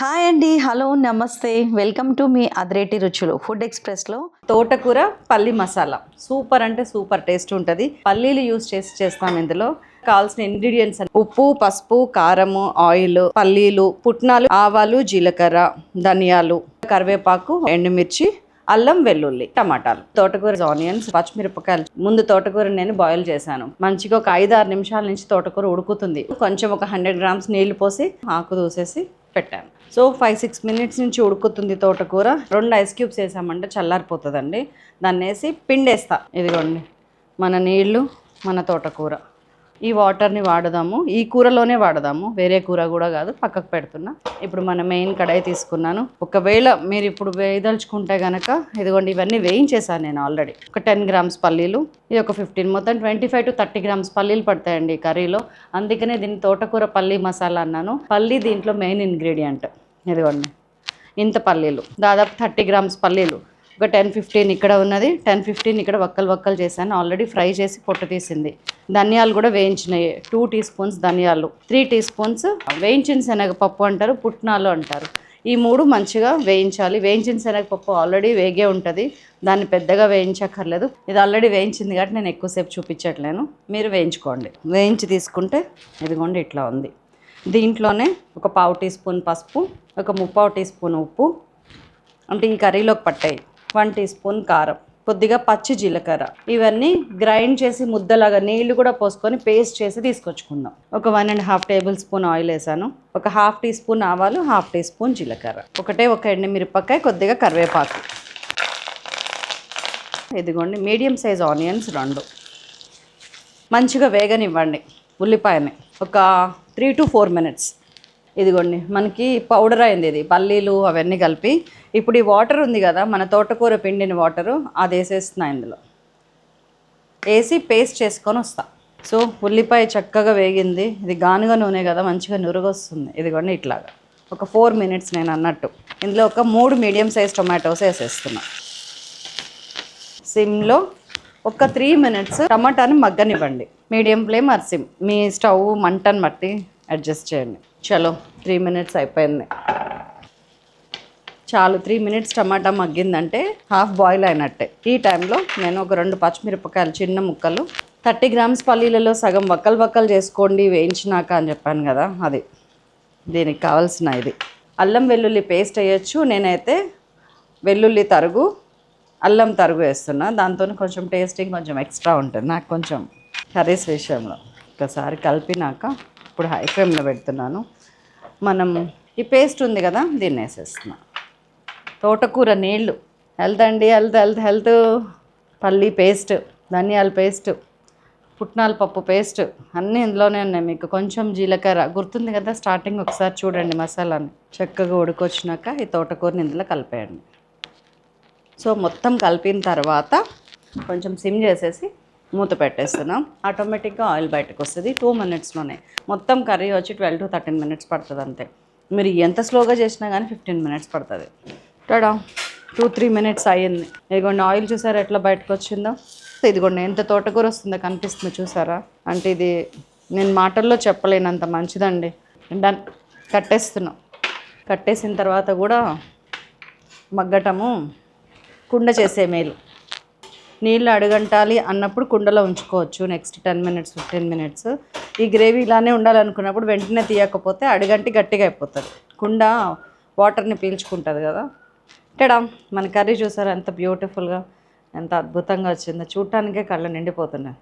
Hi అండి. Hello నమస్తే. Welcome to me అదిరేటి రుచులు. ఫుడ్ ఎక్స్ప్రెస్లో తోటకూర పల్లి మసాలా. సూపర్ అంటే సూపర్ టేస్ట్ ఉంటుంది. పల్లీలు యూస్ చేసి చేస్తాం ఇందులో. కావాల్సిన ఇంగ్రీడియంట్స్ ఉప్పు పసుపు కారము ఆయిల్ పల్లీలు పుట్నాలు ఆవాలు జీలకర్ర ధనియాలు కరివేపాకు ఎండుమిర్చి అల్లం వెల్లుల్లి టమాటాలు. తోటకూర ఆనియన్స్ పచ్చిమిరపకాయలు. ముందు తోటకూర నేను బాయిల్ చేశాను. మంచిగా ఒక ఐదు ఆరు నిమిషాల నుంచి తోటకూర ఉడుకుతుంది. కొంచెం ఒక హండ్రెడ్ గ్రామ్స్ నీళ్ళు పోసి ఆకు దూసేసి పెట్టాను. సో ఫైవ్ సిక్స్ మినిట్స్ నుంచి ఉడుకుతుంది తోటకూర. రెండు ఐస్ క్యూబ్స్ వేసామంటే చల్లారిపోతుందండి. దాన్ని వేసి పిండేస్తా. ఇదిగోండి మన నీళ్ళు మన తోటకూర. ఈ వాటర్ని వాడదాము. ఈ కూరలోనే వాడదాము. వేరే కూర కూడా కాదు పక్కకు పెడుతున్నా. ఇప్పుడు మన మెయిన్ కడాయి తీసుకున్నాను. ఒకవేళ మీరు ఇప్పుడు వేయదలుచుకుంటే కనుక ఇదిగోండి ఇవన్నీ వేయించేసాను నేను ఆల్రెడీ ఒక టెన్ గ్రామ్స్ పల్లీలు ఇది ఒక ఫిఫ్టీన్ మొత్తం twenty five to thirty grams పల్లీలు పడతాయండి కర్రీలో. అందుకనే దీన్ని తోటకూర పల్లీ మసాలా అన్నాను. పల్లీ దీంట్లో మెయిన్ ఇంగ్రీడియంట్ ఇదిగోండి ఇంత పల్లీలు. దాదాపు థర్టీ గ్రామ్స్ పల్లీలు. ఒక టెన్ ఫిఫ్టీన్ ఇక్కడ ఉన్నది. టెన్ ఫిఫ్టీన్ ఇక్కడ వక్కలు వక్కలు చేశాను. ఆల్రెడీ ఫ్రై చేసి పొట్టు తీసింది. ధనియాలు కూడా వేయించినాయి. టూ టీ స్పూన్స్ ధనియాలు. త్రీ టీ స్పూన్స్ వేయించిన శనగపప్పు అంటారు పుట్నాలు అంటారు. ఈ మూడు మంచిగా వేయించాలి. వేయించిన శనగపప్పు ఆల్రెడీ వేగే ఉంటుంది. దాన్ని పెద్దగా వేయించక్కర్లేదు. ఇది ఆల్రెడీ వేయించింది కాబట్టి నేను ఎక్కువసేపు చూపించట్లేను. మీరు వేయించుకోండి. వేయించి తీసుకుంటే ఇదిగోండి ఇట్లా ఉంది. దీంట్లోనే ఒక పావు టీ స్పూన్ పసుపు ఒక ముప్పావు టీ స్పూన్ ఉప్పు. అంటే ఈ కర్రీలోకి పట్టాయి. వన్ టీ స్పూన్ కారం కొద్దిగా పచ్చి జీలకర్ర. ఇవన్నీ గ్రైండ్ చేసి ముద్దలాగా నీళ్ళు కూడా పోసుకొని పేస్ట్ చేసి తీసుకొచ్చుకుందాం. ఒక one and half tablespoon oil వేసాను. ఒక హాఫ్ టీ స్పూన్ ఆవాలు హాఫ్ టీ స్పూన్ జీలకర్ర. ఒకటే ఒక ఎండి మిరపకాయ కొద్దిగా కరివేపాకు. ఇదిగోండి మీడియం సైజ్ ఆనియన్స్ రెండు. మంచిగా వేగనివ్వండి ఉల్లిపాయని. ఒక త్రీ టు ఫోర్ మినిట్స్. ఇదిగోండి మనకి పౌడర్ అయింది ఇది పల్లీలు అవన్నీ కలిపి. ఇప్పుడు ఈ వాటర్ ఉంది కదా మన తోటకూర పిండిన వాటరు అది వేసేస్తున్నా ఇందులో. వేసి పేస్ట్ చేసుకొని వస్తా. సో ఉల్లిపాయ చక్కగా వేగింది ఇది గానుగ నూనె కదా మంచిగా నురుగొస్తుంది. ఇదిగోండి ఇట్లాగా. ఒక ఫోర్ మినిట్స్ నేను అన్నట్టు. ఇందులో ఒక మూడు మీడియం సైజ్ టొమాటోస్ వేసేస్తున్నా. సిమ్లో ఒక త్రీ మినిట్స్ టమాటాని మగ్గనివ్వండి. Medium flame or sim. Me stove మంటను బట్టి అడ్జస్ట్ చేయండి. చలో త్రీ మినిట్స్ అయిపోయింది. చాలు త్రీ మినిట్స్ టమాటా మగ్గిందంటే హాఫ్ బాయిల్ అయినట్టే. ఈ టైంలో నేను ఒక రెండు పచ్చిమిరపకాయలు చిన్న ముక్కలు థర్టీ గ్రామ్స్ పల్లీలలో సగం వక్కలు వక్కలు చేసుకోండి వేయించినాక అని చెప్పాను కదా అది. దీనికి కావాల్సిన ఇది. అల్లం వెల్లుల్లి పేస్ట్ వేయచ్చు నేనైతే వెల్లుల్లి తరుగు అల్లం తరుగు వేస్తున్నా. దాంతో కొంచెం టేస్టింగ్ కొంచెం ఎక్స్ట్రా ఉంటుంది. నాకు కొంచెం కర్రీస్ విషయంలో. ఒకసారి కలిపినాక ఇప్పుడు హై ఫ్లేమ్లో పెడుతున్నాను. మనం ఈ పేస్ట్ ఉంది కదా దీన్ని వేసేస్తున్నాం తోటకూర నీళ్ళు హెల్త్ అండి హెల్త్ హెల్త్ హెల్త్ పల్లి పేస్ట్ ధనియాల పేస్ట్ పుట్నాల పప్పు పేస్ట్ అన్నీ ఇందులోనే ఉన్నాయి మీకు. కొంచెం జీలకర్ర. గుర్తుంది కదా స్టార్టింగ్ ఒకసారి చూడండి మసాలాని. చక్కగా ఉడికొచ్చినాక ఈ తోటకూరని ఇందులో కలిపేయండి. సో మొత్తం కలిపిన తర్వాత కొంచెం సిమ్ చేసేసి మూత పెట్టేస్తున్నాం. ఆటోమేటిక్గా ఆయిల్ బయటకు వస్తుంది. టూ మినిట్స్లోనే మొత్తం కర్రీ వచ్చి ట్వెల్వ్ టు థర్టీన్ మినిట్స్ పడుతుంది అంతే. మీరు ఎంత స్లోగా చేసినా కానీ ఫిఫ్టీన్ మినిట్స్ పడుతుంది. టడా? టూ త్రీ మినిట్స్ అయ్యింది. ఇదిగోండి ఆయిల్ చూసారా ఎట్లా బయటకు వచ్చిందో? ఇదిగోండి ఎంత తోటకూర వస్తుందో కనిపిస్తుంది చూసారా? అంటే ఇది నేను మాటల్లో చెప్పలేనంత మంచిదండి. డన్ కట్టేస్తున్నాం. కట్టేసిన తర్వాత కూడా మగ్గటము కుండ చేసే మేలు. నీళ్ళు అడగంటాలి అన్నప్పుడు కుండలో ఉంచుకోవచ్చు next ten minutes fifteen minutes ఈ గ్రేవీ ఇలానే ఉండాలనుకున్నప్పుడు వెంటనే తీయకపోతే అడుగంటి గట్టిగా అయిపోతుంది. కుండ వాటర్ని పీల్చుకుంటుంది కదా. టడా మన కర్రీ చూసారా ఎంత బ్యూటిఫుల్గా ఎంత అద్భుతంగా వచ్చిందో. చూడటానికే కళ్ళు నిండిపోతున్నాయి.